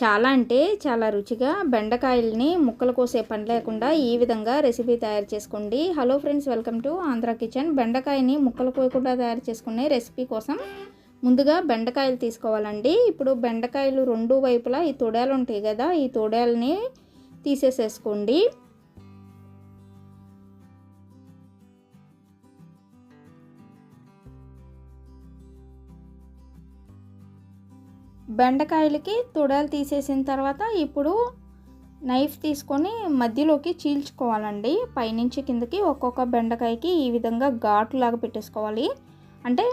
చాలా అంటే చాలా రుచిగా బెండకాయల్ని ముక్కలు కోసే పని లేకుండా ఈ విధంగా రెసిపీ తయారు చేసుకోండి. Hello friends welcome to Andhra kitchen బెండకాయని ముక్కలు కోయకుండా తయారు చేసుకునే రెసిపీ కోసం ముందుగా బెండకాయలు తీసుకోవాలండి. ఇప్పుడు బెండకాయలు రెండు వైపులా ఈ తొడాలు ఉంటాయి కదా ఈ తొడాలని తీసేసేసుకోండి. బెండకాయలకి తొడలు తీసేసిన తర్వాత ఇప్పుడు నైఫ్ తీసుకొని మధ్యలోకి చీల్చుకోవాలండి. పైనుంచి కిందకి ఒక్కొక్క బెండకాయకి ఈ విధంగా ఘాటులాగా పెట్టేసుకోవాలి. అంటే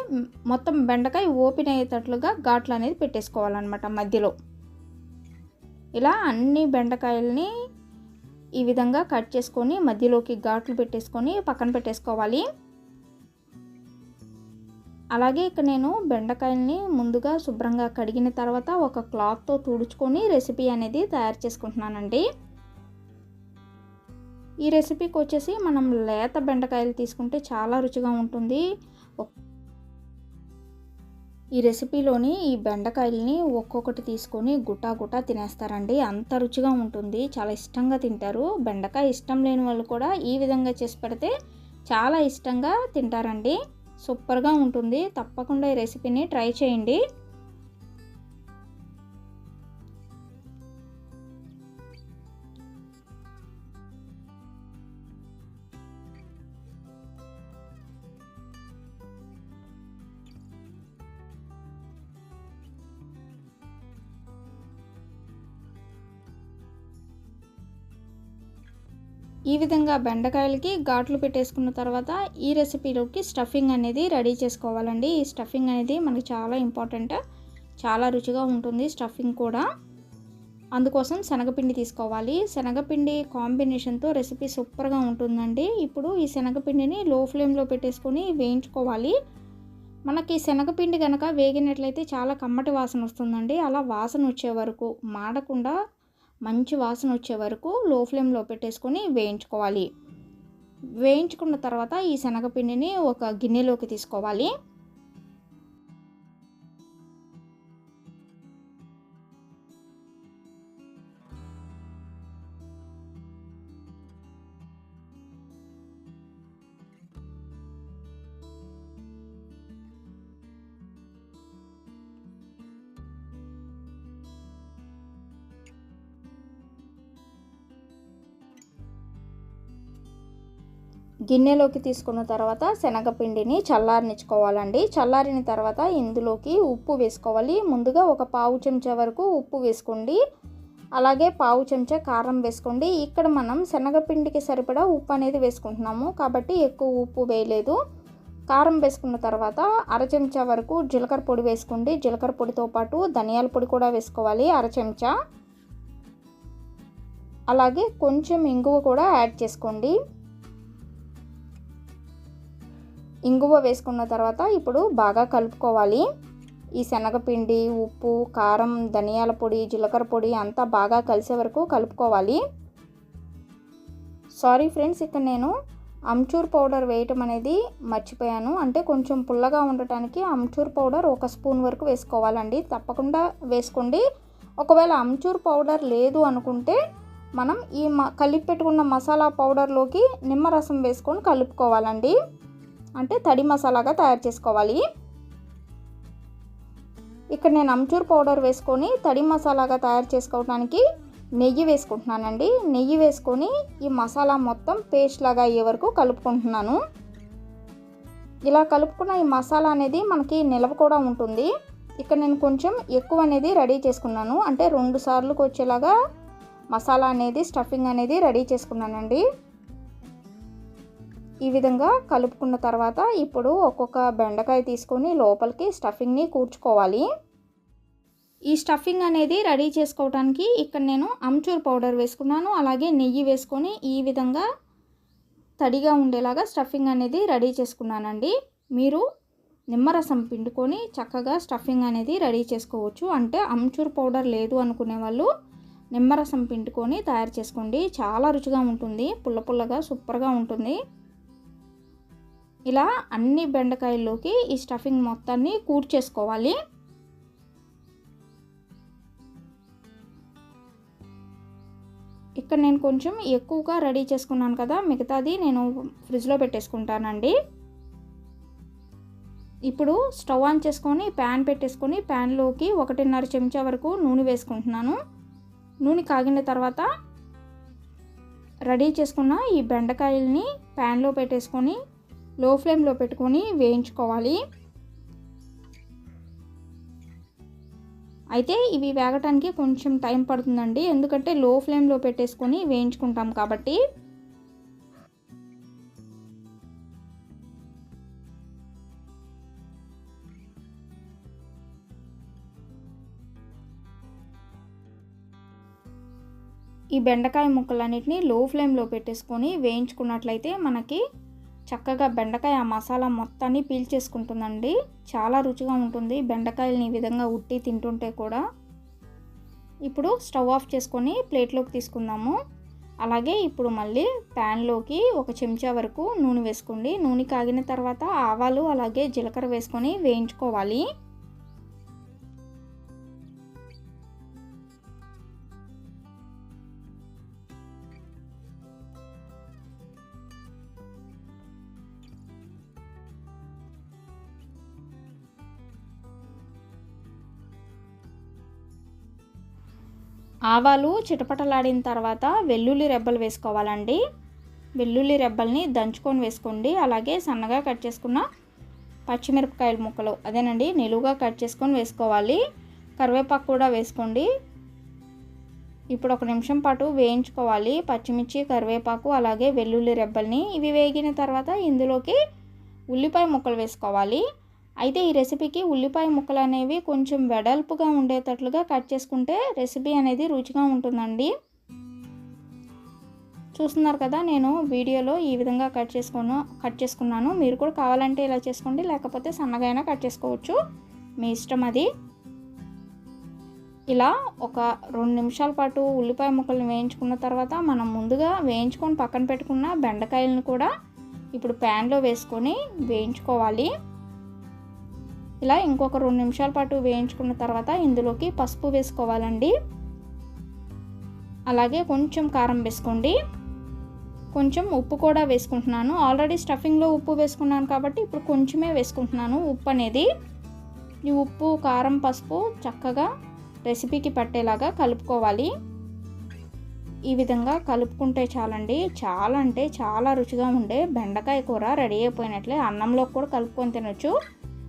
మొత్తం బెండకాయ ఓపెన్ అయ్యేటట్లుగా ఘాట్లు అనేది పెట్టేసుకోవాలన్నమాట మధ్యలో. ఇలా అన్ని బెండకాయలని ఈ విధంగా కట్ చేసుకొని మధ్యలోకి ఘాట్లు పెట్టేసుకొని పక్కన పెట్టేసుకోవాలి. అలాగే ఇక్కడ నేను బెండకాయల్ని ముందుగా శుభ్రంగా కడిగిన తర్వాత ఒక క్లాత్తో తుడుచుకొని రెసిపీ అనేది తయారు చేసుకుంటున్నానండి. ఈ రెసిపీకి వచ్చేసి మనం లేత బెండకాయలు తీసుకుంటే చాలా రుచిగా ఉంటుంది. ఈ రెసిపీలోని ఈ బెండకాయలని ఒక్కొక్కటి తీసుకొని గుటా గుటా తినేస్తారండి. అంత రుచిగా ఉంటుంది. చాలా ఇష్టంగా తింటారు. బెండకాయ ఇష్టం లేని వాళ్ళు కూడా ఈ విధంగా చేసి పెడితే చాలా ఇష్టంగా తింటారండి. సూపర్గా ఉంటుంది. తప్పకుండా ఈ రెసిపీని ట్రై చేయండి. ఈ విధంగా బెండకాయలకి ఘాట్లు పెట్టేసుకున్న తర్వాత ఈ రెసిపీలోకి స్టఫింగ్ అనేది రెడీ చేసుకోవాలండి. ఈ స్టఫింగ్ అనేది మనకి చాలా ఇంపార్టెంట్. చాలా రుచిగా ఉంటుంది స్టఫింగ్ కూడా. అందుకోసం శనగపిండి తీసుకోవాలి. శనగపిండి కాంబినేషన్తో రెసిపీ సూపర్గా ఉంటుందండి. ఇప్పుడు ఈ శనగపిండిని లో ఫ్లేమ్లో పెట్టేసుకొని వేయించుకోవాలి. మనకి శనగపిండి కనుక వేగినట్లయితే చాలా కమ్మటి వాసన వస్తుందండి. అలా వాసన వచ్చే వరకు మాడకుండా మంచి వాసన వచ్చే వరకు లో ఫ్లేమ్లో పెట్టేసుకొని వేయించుకోవాలి. వేయించుకున్న తర్వాత ఈ శనగపిండిని ఒక గిన్నెలోకి తీసుకోవాలి. గిన్నెలోకి తీసుకున్న తర్వాత శనగపిండిని చల్లారనిచ్చుకోవాలండి. చల్లారిన తర్వాత ఇందులోకి ఉప్పు వేసుకోవాలి. ముందుగా ఒక పావు చెంచా వరకు ఉప్పు వేసుకోండి. అలాగే పావు చెంచా కారం వేసుకోండి. ఇక్కడ మనం శనగపిండికి సరిపడా ఉప్పు అనేది వేసుకుంటున్నాము. కాబట్టి ఎక్కువ ఉప్పు వేయలేదు. కారం వేసుకున్న తర్వాత అర చెంచా వరకు జీలకర్ర పొడి వేసుకోండి. జీలకర్ర పొడితో పాటు ధనియాల పొడి కూడా వేసుకోవాలి అర చెంచా. అలాగే కొంచెం ఇంగువ కూడా యాడ్ చేసుకోండి. ఇంగువ వేసుకున్న తర్వాత ఇప్పుడు బాగా కలుపుకోవాలి. ఈ శనగపిండి ఉప్పు కారం ధనియాల పొడి జీలకర్ర పొడి అంతా బాగా కలిసే వరకు కలుపుకోవాలి. సారీ ఫ్రెండ్స్ ఇక్కడ నేను అమ్చూర్ పౌడర్ వేయటం అనేది మర్చిపోయాను. అంటే కొంచెం పుల్లగా ఉండటానికి అమ్చూర్ పౌడర్ ఒక స్పూన్ వరకు వేసుకోవాలండి. తప్పకుండా వేసుకోండి. ఒకవేళ అమ్చూర్ పౌడర్ లేదు అనుకుంటే మనం ఈ మ కలిపి పెట్టుకున్న మసాలా పౌడర్లోకి నిమ్మరసం వేసుకొని కలుపుకోవాలండి. అంటే తడి మసాలాగా తయారు చేసుకోవాలి. ఇక్కడ నేను అమ్చూర్ పౌడర్ వేసుకొని తడి మసాలాగా తయారు చేసుకోవడానికి నెయ్యి వేసుకుంటున్నానండి. నెయ్యి వేసుకొని ఈ మసాలా మొత్తం పేస్ట్ లాగా అయ్యే వరకు కలుపుకుంటున్నాను. ఇలా కలుపుకున్న ఈ మసాలా అనేది మనకి నిలవ కూడా ఉంటుంది. ఇక్కడ నేను కొంచెం ఎక్కువ అనేది రెడీ చేసుకున్నాను. అంటే రెండు సార్లకు వచ్చేలాగా మసాలా అనేది స్టఫింగ్ అనేది రెడీ చేసుకున్నానండి. ఈ విధంగా కలుపుకున్న తర్వాత ఇప్పుడు ఒక్కొక్క బెండకాయ తీసుకొని లోపలికి స్టఫింగ్ని కూర్చుకోవాలి. ఈ స్టఫింగ్ అనేది రెడీ చేసుకోవడానికి ఇక్కడ నేను అమ్చూర్ పౌడర్ వేసుకున్నాను అలాగే నెయ్యి వేసుకొని ఈ విధంగా తడిగా ఉండేలాగా స్టఫింగ్ అనేది రెడీ చేసుకున్నానండి. మీరు నిమ్మరసం పిండుకొని చక్కగా స్టఫింగ్ అనేది రెడీ చేసుకోవచ్చు. అంటే అమ్చూర్ పౌడర్ లేదు అనుకునే వాళ్ళు నిమ్మరసం పిండుకొని తయారు చేసుకోండి. చాలా రుచిగా ఉంటుంది పుల్ల పుల్లగా సూపర్గా ఉంటుంది. ఇలా అన్ని బెండకాయల్లోకి ఈ స్టఫింగ్ మొత్తాన్ని కూర్చేసుకోవాలి ఇక్కడ నేను కొంచెం ఎక్కువగా రెడీ చేసుకున్నాను కదా మిగతాది నేను ఫ్రిడ్జ్లో పెట్టేసుకుంటానండి. ఇప్పుడు స్టవ్ ఆన్ చేసుకొని ప్యాన్ పెట్టేసుకొని ప్యాన్లోకి ఒకటిన్నర చెంచా వరకు నూనె వేసుకుంటున్నాను. నూనె కాగిన తర్వాత రెడీ చేసుకున్న ఈ బెండకాయల్ని ప్యాన్లో పెట్టేసుకొని లో ఫ్లేమ్లో పెట్టుకొని వేయించుకోవాలి. అయితే ఇవి వేగటానికి కొంచెం టైం పడుతుందండి. ఎందుకంటే లో ఫ్లేమ్లో పెట్టేసుకొని వేయించుకుంటాం కాబట్టి. ఈ బెండకాయ ముక్కలన్నిటిని లో ఫ్లేమ్లో పెట్టేసుకొని వేయించుకున్నట్లయితే మనకి చక్కగా బెండకాయ ఆ మసాలా మొత్తాన్ని పీల్చేసుకుంటుందండి చాలా రుచిగా ఉంటుంది. బెండకాయలని ఈ విధంగా ఉట్టి తింటుంటే కూడా. ఇప్పుడు స్టవ్ ఆఫ్ చేసుకొని ప్లేట్లోకి తీసుకుందాము. అలాగే ఇప్పుడు మళ్ళీ ప్యాన్లోకి ఒక చెంచా వరకు నూనె వేసుకోండి. నూనె కాగిన తర్వాత ఆవాలు అలాగే జీలకర్ర వేసుకొని వేయించుకోవాలి. ఆవాలు చిటపటలాడిన తర్వాత వెల్లుల్లి రెబ్బలు వేసుకోవాలండి. వెల్లుల్లి రెబ్బల్ని దంచుకొని వేసుకోండి. అలాగే సన్నగా కట్ చేసుకున్న పచ్చిమిరపకాయల ముక్కలు అదేనండి నిలువుగా కట్ చేసుకొని వేసుకోవాలి. కరివేపాకు కూడా వేసుకోండి. ఇప్పుడు ఒక నిమిషం పాటు వేయించుకోవాలి. పచ్చిమిర్చి కరివేపాకు అలాగే వెల్లుల్లి రెబ్బల్ని ఇవి వేగిన తర్వాత ఇందులోకి ఉల్లిపాయ ముక్కలు వేసుకోవాలి. అయితే ఈ రెసిపీకి ఉల్లిపాయ ముక్కలు అనేవి కొంచెం వెడల్పుగా ఉండేటట్లుగా కట్ చేసుకుంటే రెసిపీ అనేది రుచిగా ఉంటుందండి. చూస్తున్నారు కదా నేను వీడియోలో ఈ విధంగా కట్ చేసుకున్నాను కట్ చేసుకున్నాను. మీరు కూడా కావాలంటే ఇలా చేసుకోండి లేకపోతే సన్నగా అయినా కట్ చేసుకోవచ్చు. మీ ఇష్టం అది. ఇలా ఒక రెండు నిమిషాల పాటు ఉల్లిపాయ ముక్కలు వేయించుకున్న తర్వాత మనం ముందుగా వేయించుకొని పక్కన పెట్టుకున్న బెండకాయలను కూడా ఇప్పుడు ప్యాన్లో వేసుకొని వేయించుకోవాలి. ఇలా ఇంకొక రెండు నిమిషాల పాటు వేయించుకున్న తర్వాత ఇందులోకి పసుపు వేసుకోవాలండి. అలాగే కొంచెం కారం వేసుకోండి. కొంచెం ఉప్పు కూడా వేసుకుంటున్నాను. ఆల్రెడీ స్టఫింగ్లో ఉప్పు వేసుకున్నాను కాబట్టి ఇప్పుడు కొంచెమే వేసుకుంటున్నాను ఉప్పు అనేది. ఈ ఉప్పు కారం పసుపు చక్కగా రెసిపీకి పట్టేలాగా కలుపుకోవాలి. ఈ విధంగా కలుపుకుంటే చాలండి. చాలా అంటే చాలా రుచిగా ఉండే బెండకాయ కూర రెడీ అయిపోయినట్లే. అన్నంలో కూడా కలుపుకొని తినొచ్చు.